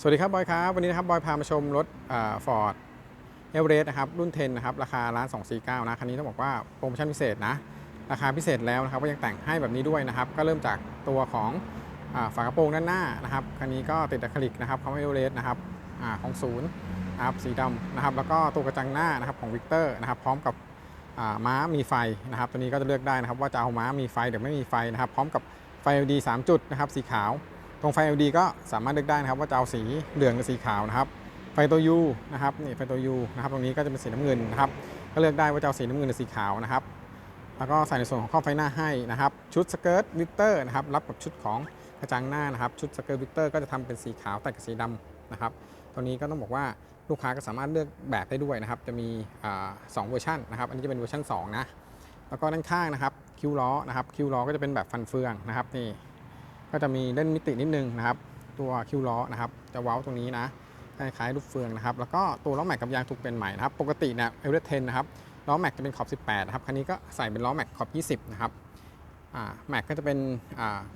สวัสดีครับบอยครับวันนี้นะครับบอยพามาชมรถฟอร์ดเอเวอเรสต์นะครับรุ่น 10 นะครับ ราคาล้าน249 นะคันนี้ต้องบอกว่าโปรโมชั่นพิเศษนะ ราคาพิเศษแล้วนะครับก็ยังแต่งให้แบบนี้ด้วยนะครับ ก็เริ่มจากตัวของอฝากระโปรงด้านหน้านะครับคันนี้ก็ติดอะคริลิกนะครับคำว่าเอเวอเรสต์นะครับอของศูนย์นะครับสีดำนะครับ แล้วก็ตัวกระจังหน้านะครับของวิกเตอร์นะครับ พร้อมกับม้ามีไฟนะครับ ตัวนี้ก็จะเลือกได้นะครับ ว่าจะเอาม้ามีไฟหรือไม่มีไฟนะครับ พร้อมกับไฟ LED 3 จุดนะครับสีขาว ตรงไฟ LED ก็สามารถเลือกได้นะครับว่าจะเอาสีเหลืองหรือสีขาวนะครับ ไฟตัว U นะครับนี่ไฟตัว U นะครับตรงนี้ก็จะเป็นสีน้ำเงินนะครับก็เลือกได้ว่าจะเอาสีน้ำเงินหรือสีขาวนะครับ แล้วก็ใส่ในส่วนของข้อไฟหน้าให้นะครับ ชุดสเกิร์ตวิกเตอร์นะครับรับกับชุดของกระจังหน้านะครับ ชุดสเกิร์ตวิกเตอร์ก็จะทำเป็นสีขาวแต่กับสีดำนะครับตัวนี้ก็ต้องบอกว่าลูกค้าก็สามารถเลือกแบบได้ด้วยนะครับ จะมีสองเวอร์ชันนะครับ อันนี้จะเป็นเวอร์ชัน2นะ แล้วก็ด้านข้างนะครับ คิ้วล้อนะครับ คิ้วล้อก็จะเป็นแบบฟันเฟืองนะครับนี่ ก็จะมีเล่นมิตินิดนึงนะครับ ตัวคิวล้อนะครับ จะเว้าตรงนี้นะคล้ายๆลูกเฟืองนะครับ แล้วก็ตัวล้อแม็กกับยางถูกเป็นใหม่นะครับ ปกติเนี่ยเอเวอเรสเทนนะครับล้อแม็กจะเป็นขอบ 18 นะครับ คันนี้ก็ใส่เป็นล้อแม็กขอบ 20 นะครับแม็กก็จะเป็น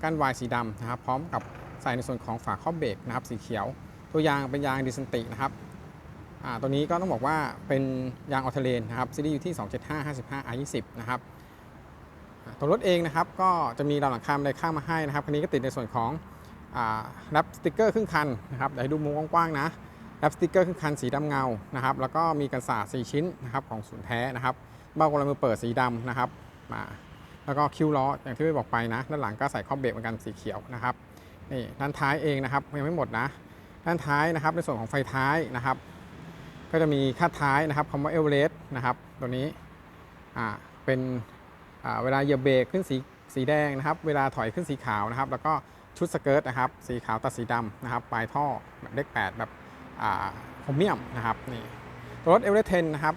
ก้านวายสีดำนะครับ พร้อมกับใส่ในส่วนของฝาครอบเบรกนะครับ สีเขียว ตัวยางเป็นยางดิสเซนตินะครับตัวนี้ก็ต้องบอกว่าเป็นยางออเทเลนนะครับซีรีส์อยู่ที่ 275 55 R20 นะครับ ตัวรถเองนะครับก็จะมีดาวหลังคาบันไดข้างมาให้นะครับคันนี้ก็ติดในส่วนของแรปสติกเกอร์ครึ่งคันนะครับเดี๋ยวให้ดูมุมกว้างๆนะแรปสติกเกอร์ครึ่งคันสีดำเงานะครับแล้วก็มีกันสาด4ชิ้นนะครับของศูนย์แท้นะครับเบ้ากลมือเปิดสีดำนะครับมาแล้วก็คิ้วล้ออย่างที่ได้บอกไปนะด้านหลังก็ใส่ครอบเบรกเหมือนกันสีเขียวนะครับนี่ด้านท้ายเองนะครับยังไม่หมดนะ ด้านท้ายนะครับในส่วนของไฟท้ายนะครับ ก็จะมีคาดท้ายนะครับคำว่าเอเวอเรสต์นะครับตัวนี้อ่าเป็น เวลาเหยียบเบรกขึ้นสีสีแดงนะครับ เวลาถอยขึ้นสีขาวนะครับ แล้วก็ชุดสเกิร์ตนะครับ สีขาวตัดสีดำนะครับ ปลายท่อแบบเลข8แบบโครเมียมนะครับนี่ตัวรถเอเวอเรสต์เนะครับ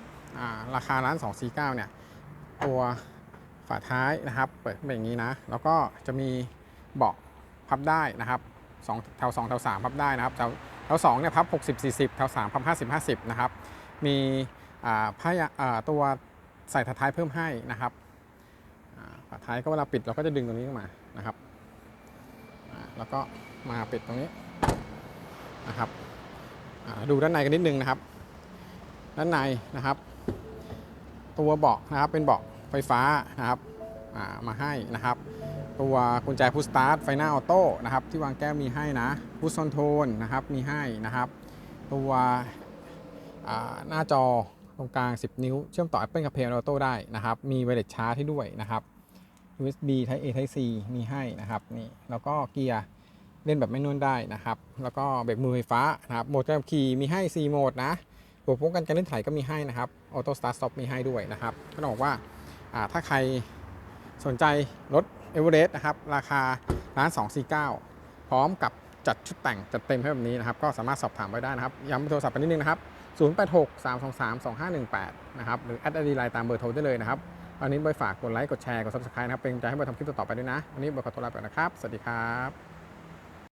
ราคาร้าน249เนี่ยตัวฝาท้ายนะครับ เปิดขึ้นเป็นอย่างนี้นะ แล้วก็จะมีเบาะพับได้นะครับสองแถว2แถว3พับได้นะครับแถวแถว2เนี่ยพับ 60 40แถว3พับ 50 50 นะครับ มีผ้าตัวใส่ถัดท้ายเพิ่มให้นะครับ ท้ายก็เวลาปิดเราก็จะดึงตรงนี้ขึ้นมานะครับแล้วก็มาปิดตรงนี้นะครับดูด้านในกันนิดนึงนะครับ ด้านในนะครับ ตัวเบาะนะครับเป็นเบาะไฟฟ้านะครับมาให้นะครับ ตัวกุญแจพุชสตาร์ทไฟหน้าออโต้นะครับที่วางแก้วมีให้นะพุชคอนโทรลนะครับมีให้นะครับ ตัวหน้าจอตรงกลาง 10 นิ้ว เชื่อมต่อ Apple CarPlay and Auto ได้นะครับ มีไวเลสชาร์จให้ด้วยนะครับ USB Type A Type C มีให้นะครับนี่แล้วก็เกียร์เล่นแบบไม่นวลได้นะครับ แล้วก็เบรกมือไฟฟ้านะครับโหมดการขับขี่มีให้ 4 โหมดนะตัวป้องกันการเล่นไถก็มีให้นะครับออโต้สตาร์ทสต็อปมีให้ด้วยนะครับก็ต้องบอกว่าอ่าถ้าใครสนใจรถเอเวอเรสต์นะครับ ราคาล้าน249 พร้อมกับจัดชุดแต่งจัดเต็มให้แบบนี้นะครับ ก็สามารถสอบถามไว้ได้นะครับ ย้ำเบอร์โทรศัพท์ไปนิดนึงนะครับ 086 323 2518 นะครับ หรือแอดไอดีไลน์ตามเบอร์โทรได้เลยนะครับ อันนี้บอยฝากกดไลค์กดแชร์กด subscribe นะครับเป็นกำลังใจให้บอยทำคลิปต่อๆไปด้วยนะวันนี้บอยขอตัวลาไปก่อนนะครับ สวัสดีครับ